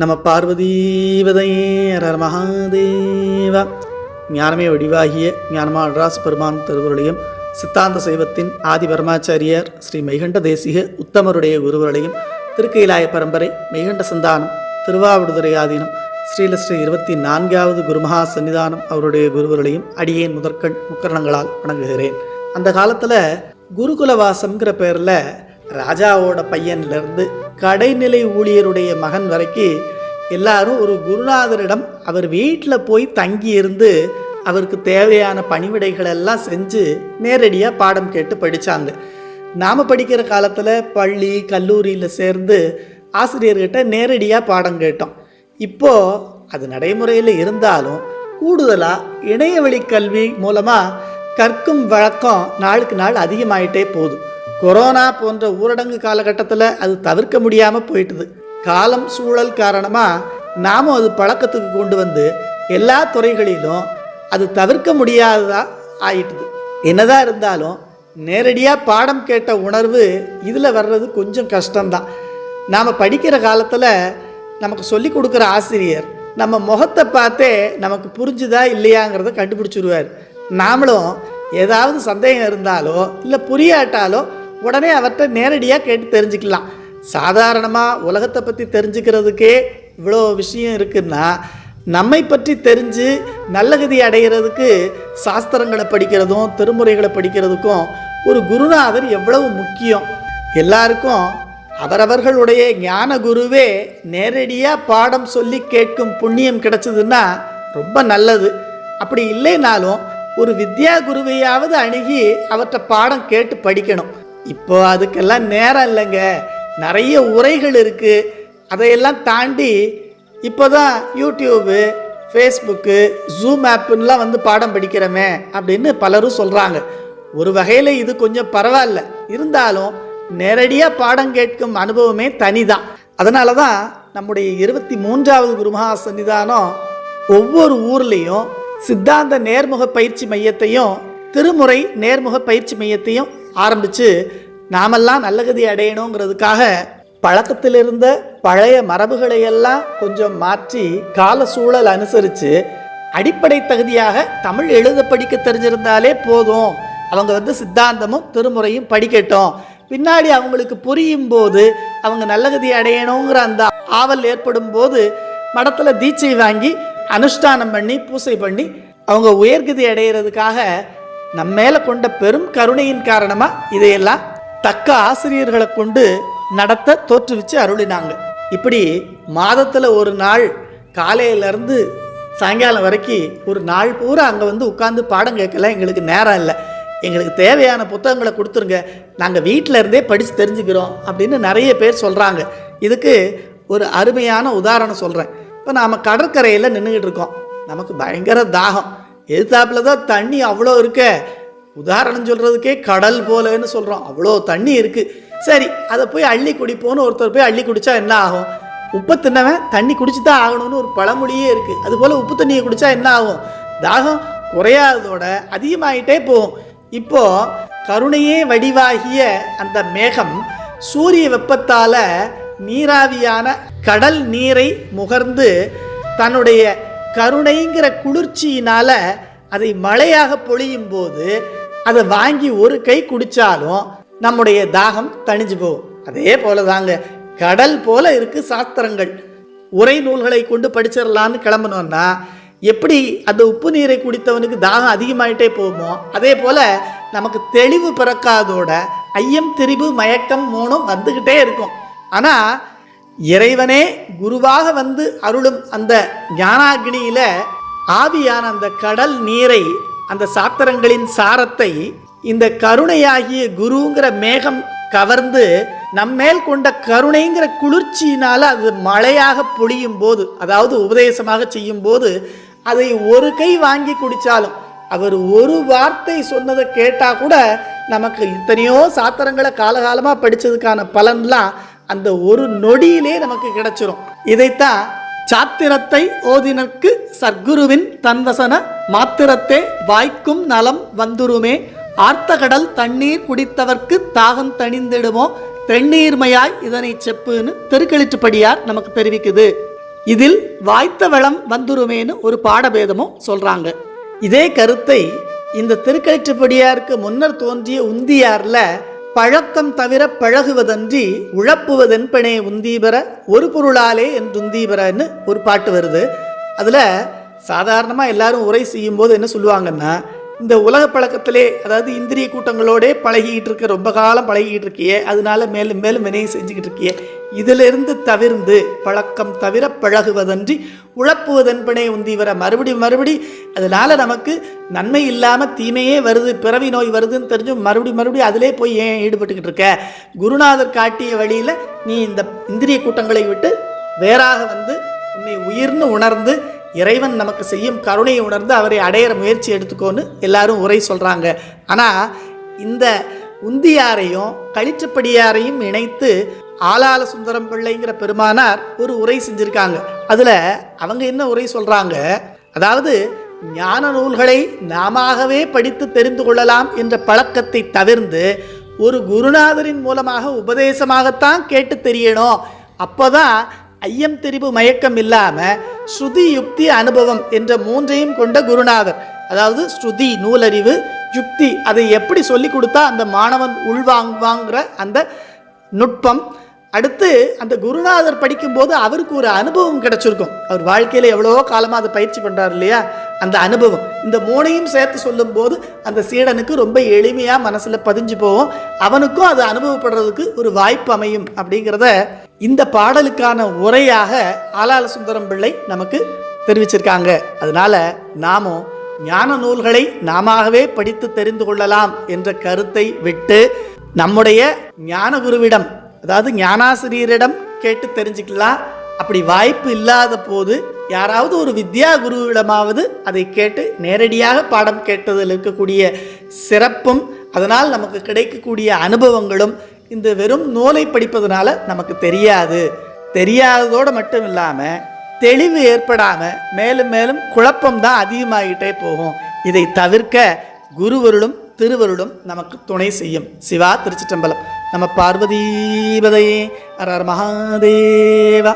நம பார்வதீவதையர் மகாதேவா. ஞானமே வடிவாகிய ஞானமா நடராச பெருமான் திருவருளையும் சித்தாந்த சைவத்தின் ஆதி பரமாச்சாரியார் ஸ்ரீ மெய்கண்ட தேசிக உத்தமருடைய குருவருளையும் திருக்கைலாய பரம்பரை மெய்கண்ட சந்தானம் திருவாவடுதுறை ஆதீனம் ஸ்ரீலஸ்ரீ இருபத்தி நான்காவது குருமகா சன்னிதானம் அவருடைய குருவர்களையும் அடியேன் முதற்கண் முக்கரணங்களால் வணங்குகிறேன். அந்த காலத்தில் குருகுலவாசம்ங்கிற பேரில் ராஜாவோட பையன்லேருந்து கடைநிலை ஊழியருடைய மகன் வரைக்கும் எல்லாரும் ஒரு குருநாதரிடம் அவர் வீட்டில் போய் தங்கி இருந்து அவருக்கு தேவையான பணிவிடைகள் எல்லாம் செஞ்சு நேரடியாக பாடம் கேட்டு படித்தாங்க நாம் படிக்கிற காலத்தில் பள்ளி கல்லூரியில் சேர்ந்து ஆசிரியர்கிட்ட நேரடியாக பாடம் கேட்டோம். இப்போ அது நடைமுறையில் இருந்தாலும் கூடுதலாக இணையவழி கல்வி மூலமாக கற்கும் வழக்கம் நாளுக்கு நாள் அதிகமாயிட்டே போகுது. கொரோனா போன்ற ஊரடங்கு காலகட்டத்தில் அது தவிர்க்க முடியாமல் போயிட்டுது. காலம் சூழல் காரணமாக நாமும் அது பழக்கத்துக்கு கொண்டு வந்து எல்லா துறைகளிலும் அது தவிர்க்க முடியாததாக ஆயிட்டுது. என்னதான் இருந்தாலும் நேரடியாக பாடம் கேட்ட உணர்வு இதில் வர்றது கொஞ்சம் கஷ்டம்தான். நாம் படிக்கிற காலத்தில் நமக்கு சொல்லி கொடுக்குற ஆசிரியர் நம்ம முகத்தை பார்த்தே நமக்கு புரிஞ்சுதா இல்லையாங்கிறத கண்டுபிடிச்சிருவார். நாமளும் ஏதாவது சந்தேகம் இருந்தாலோ இல்லை புரியாட்டாலோ உடனே அவர்கிட்ட நேரடியாக கேட்டு தெரிஞ்சுக்கலாம். சாதாரணமாக உலகத்தை பற்றி தெரிஞ்சுக்கிறதுக்கே இவ்வளோ விஷயம் இருக்குன்னா நம்மை பற்றி தெரிஞ்சு நல்லகதி அடைகிறதுக்கு சாஸ்திரங்களை படிக்கிறதும் திருமுறைகளை படிக்கிறதுக்கும் ஒரு குருநாதர் எவ்வளவு முக்கியம். எல்லாருக்கும் அவரவர்களுடைய ஞான குருவே நேரடியாக பாடம் சொல்லி கேட்கும் புண்ணியம் கிடைச்சதுன்னா ரொம்ப நல்லது. அப்படி இல்லைனாலும் ஒரு வித்யா குருவையாவது அணுகி அவற்றை பாடம் கேட்டு படிக்கணும். இப்போ அதுக்கெல்லாம் நேரம் இல்லைங்க. நிறைய உரைகள் இருக்குது அதையெல்லாம் தாண்டி இப்போ தான் யூடியூபு ஃபேஸ்புக்கு ஜூம் ஆப்புன்னெலாம் வந்து பாடம் படிக்கிறோமே அப்படின்னு பலரும் சொல்கிறாங்க ஒரு வகையில் இது கொஞ்சம் பரவாயில்ல. இருந்தாலும் நேரடியாக பாடம் கேட்கும் அனுபவமே தனிதான். அதனால தான் நம்முடைய இருபத்தி மூன்றாவது குருமகா சன்னிதானம் ஒவ்வொரு ஊர்லேயும் சித்தாந்த நேர்முக பயிற்சி மையத்தையும் திருமுறை நேர்முக பயிற்சி மையத்தையும் ஆரம்பித்து நாமெல்லாம் நல்லகதி அடையணுங்கிறதுக்காக பழக்கத்தில் இருந்த பழைய மரபுகளை எல்லாம் கொஞ்சம் மாற்றி கால சூழல் அனுசரித்து அடிப்படை தகுதியாக தமிழ் எழுத படிக்க தெரிஞ்சிருந்தாலே போதும். அவங்க வந்து சித்தாந்தமும் திருமுறையும் படிக்கட்டும். பின்னாடி அவங்களுக்கு புரியும் போது அவங்க நல்லகதி அடையணுங்கிற அந்த ஆவல் ஏற்படும் போது மடத்தில் தீட்சை வாங்கி அனுஷ்டானம் பண்ணி பூசை பண்ணி அவங்க உயர்கதி அடையிறதுக்காக நம்ம மேலே கொண்ட பெரும் கருணையின் காரணமாக இதையெல்லாம் தக்க ஆசிரியர்களை கொண்டு நடத்த தோற்றுவிச்சு அருளினாங்க. இப்படி மாதத்தில் ஒரு நாள் காலையிலேருந்து சாயங்காலம் வரைக்கும் ஒரு நாள் பூரா அங்கே வந்து உட்காந்து பாடம் கேட்கல எங்களுக்கு நேரம் இல்லை. எங்களுக்கு தேவையான புத்தகங்களை கொடுத்துருங்க. நாங்கள் வீட்டில் இருந்தே படித்து தெரிஞ்சுக்கிறோம் அப்படின்னு நிறைய பேர் சொல்கிறாங்க இதுக்கு ஒரு அருமையான உதாரணம் சொல்கிறேன் இப்போ நாம் கடற்கரையில் நின்றுக்கிட்டு இருக்கோம். நமக்கு பயங்கர தாகம். எதிர்த்தாப்பில் தான் தண்ணி அவ்வளோ இருக்க. உதாரணம் சொல்கிறதுக்கே கடல் போலன்னு சொல்கிறோம் அவ்வளோ தண்ணி இருக்குது சரி அதை போய் அள்ளி குடிப்போன்னு ஒருத்தர் போய் அள்ளி குடித்தா என்ன ஆகும்? உப்பு தின்னவன் தண்ணி குடிச்சு தான் ஆகணும்னு ஒரு பழமொழியே இருக்குது அதுபோல் உப்பு தண்ணியை குடித்தா என்ன ஆகும்? தாகம் குறையாததோட அதிகமாகிட்டே போகும். இப்போது கருணையே வடிவாகிய அந்த மேகம் சூரிய வெப்பத்தால் நீராவியான கடல் நீரை முகர்ந்து தன்னுடைய கருணைங்கிற குளிர்ச்சியினால அதை மழையாக பொழியும் போது அதை வாங்கி ஒரு கை குடித்தாலும் நம்முடைய தாகம் தணிஞ்சு போகும். அதே போல தாங்க கடல் போல இருக்கு சாஸ்திரங்கள். உரை நூல்களை கொண்டு படிச்சிடலான்னு கிளம்பணும்னா எப்படி அந்த உப்பு நீரை குடித்தவனுக்கு தாகம் அதிகமாயிட்டே போகுமோ அதே போல நமக்கு தெளிவு பிறக்காதோட ஐயம் திரிபு மயக்கம் மூணும் வந்துக்கிட்டே இருக்கும். ஆனால் இறைவனே குருவாக வந்து அருளும் அந்த ஞானாகினியில ஆவியான அந்த கடல் நீரை அந்த சாத்திரங்களின் சாரத்தை இந்த கருணையாகிய குருங்கிற மேகம் கவர்ந்து நம்மேல் கொண்ட கருணைங்கிற குளிர்ச்சியினால் அது மழையாக பொழியும் போது அதாவது உபதேசமாக செய்யும் போது அதை ஒரு கை வாங்கி குடித்தாலும் அவர் ஒரு வார்த்தை சொன்னதை கேட்டால் கூட நமக்கு இத்தனையோ சாத்திரங்களை காலகாலமாக படித்ததுக்கான பலன்லாம் அந்த ஒரு நொடியிலே நமக்கு கிடைச்சிரும். இதைத்தான் சாத்திரத்தை ஓதினர்க்கு சர்க்குருவின் தன்வசன மாத்திரத்தே வாய்க்கும் நலம் வந்துருமே. ஆர்த்தகடல் தண்ணீர் குடித்தவர்க்கு தாகம் தணிந்திடுமோ? தென்னீர்மையாய் இதனை செப்புன்னு திருக்களிற்றுப்படியார் நமக்கு தெரிவிக்குது. இதில் வாய்த்த வளம் வந்துருமேன்னு ஒரு பாடபேதமும் சொல்றாங்க. இதே கருத்தை இந்த திருக்கழிச்சுப்படியாருக்கு முன்னர் தோன்றிய உந்தியாரில் பழக்கம் தவிர பழகுவதன்றி உழப்புவதென்பனே உந்தீபர ஒரு பொருளாலே என்றுந்தீபரன்னு ஒரு பாட்டு வருது. அதில் சாதாரணமாக எல்லாரும் உரை செய்யும்போது என்ன சொல்லுவாங்கன்னா இந்த உலக பழக்கத்திலே அதாவது இந்திரிய கூட்டங்களோடே பழகிக்கிட்டு இருக்க ரொம்ப காலம் பழகிக்கிட்டு இருக்கியே அதனால மேலும் மேலும் வினையை செஞ்சுக்கிட்டு இருக்கியே இதிலிருந்து தவிர்ந்து பழக்கம் தவிர பழகுவதன்றி உழப்புவதன்பனே உந்திவர மறுபடி மறுபடி அதனால் நமக்கு நன்மை இல்லாமல் தீமையே வருது பிறவி நோய் வருதுன்னு தெரிஞ்சு மறுபடி மறுபடி அதிலே போய் ஏன் ஈடுபட்டுக்கிட்டு இருக்க? குருநாதர் காட்டிய வழியில் நீ இந்த இந்திரிய கூட்டங்களை விட்டு வேறாக வந்து உன்னை உயிர்னு உணர்ந்து இறைவன் நமக்கு செய்யும் கருணையை உணர்ந்து அவரை அடையிற முயற்சி எடுத்துக்கோன்னு எல்லாரும் உரை சொல்கிறாங்க ஆனால் இந்த உந்தியாரையும் கழிச்சப்படியாரையும் இணைத்து ஆளாள சுந்தரம் பிள்ளைங்கிற பெருமானார் ஒரு உரை செஞ்சுருக்காங்க. அதில் அவங்க என்ன உரை சொல்கிறாங்க அதாவது ஞான நூல்களை நாமவே படித்து தெரிந்து கொள்ளலாம் என்ற பழக்கத்தை தவிர்ந்து ஒரு குருநாதரின் மூலமாக உபதேசமாகத்தான் கேட்டு தெரியணும். அப்போதான் ஐயம் தெரிவு மயக்கம் இல்லாமல் ஸ்ருதி யுக்தி அனுபவம் என்ற மூன்றையும் கொண்ட குருநாதர் அதாவது ஸ்ருதி நூலறிவு யுக்தி அதை எப்படி சொல்லி கொடுத்தா அந்த மாணவன் உள்வாங்குவாங்கிற அந்த நுட்பம் அடுத்து அந்த குருநாதர் படிக்கும்போது அவருக்கு ஒரு அனுபவம் கிடைச்சிருக்கும். அவர் வாழ்க்கையில் எவ்வளோ காலமாக அதை பயிற்சி பண்ணுறாரு இல்லையா? அந்த அனுபவம். இந்த மூணையும் சேர்த்து சொல்லும்போது அந்த சீடனுக்கு ரொம்ப எளிமையாக மனசில் பதிஞ்சு போகும். அவனுக்கும் அது அனுபவப்படுறதுக்கு ஒரு வாய்ப்பு அமையும் அப்படிங்கிறத இந்த பாடலுக்கான உரையாக ஆலால சுந்தரம் பிள்ளை நமக்கு தெரிவிச்சிருக்காங்க. அதனால நாமும் ஞான நூல்களை நாமவே படித்து தெரிந்து கொள்ளலாம் என்ற கருத்தை விட்டு நம்முடைய ஞான குருவிடம் அதாவது ஞானாசிரியரிடம் கேட்டு தெரிஞ்சுக்கலாம். அப்படி வாய்ப்பு இல்லாத போது யாராவது ஒரு வித்யா குருவிடமாவது அதை கேட்டு நேரடியாக பாடம் கேட்டதில் இருக்கக்கூடிய சிறப்பும் அதனால் நமக்கு கிடைக்கக்கூடிய அனுபவங்களும் இந்த வெறும் நூலை படிப்பதனால நமக்கு தெரியாது. தெரியாததோடு மட்டும் இல்லாமல் தெளிவு ஏற்படாமல் மேலும் மேலும் குழப்பம் தான் அதிகமாகிட்டே போகும். இதை தவிர்க்க குருவருளும் திருவருளும் நமக்கு துணை செய்யும். சிவா திருச்சிற்றம்பலம். நம பார்வதீபதையே அரர் மகாதேவா.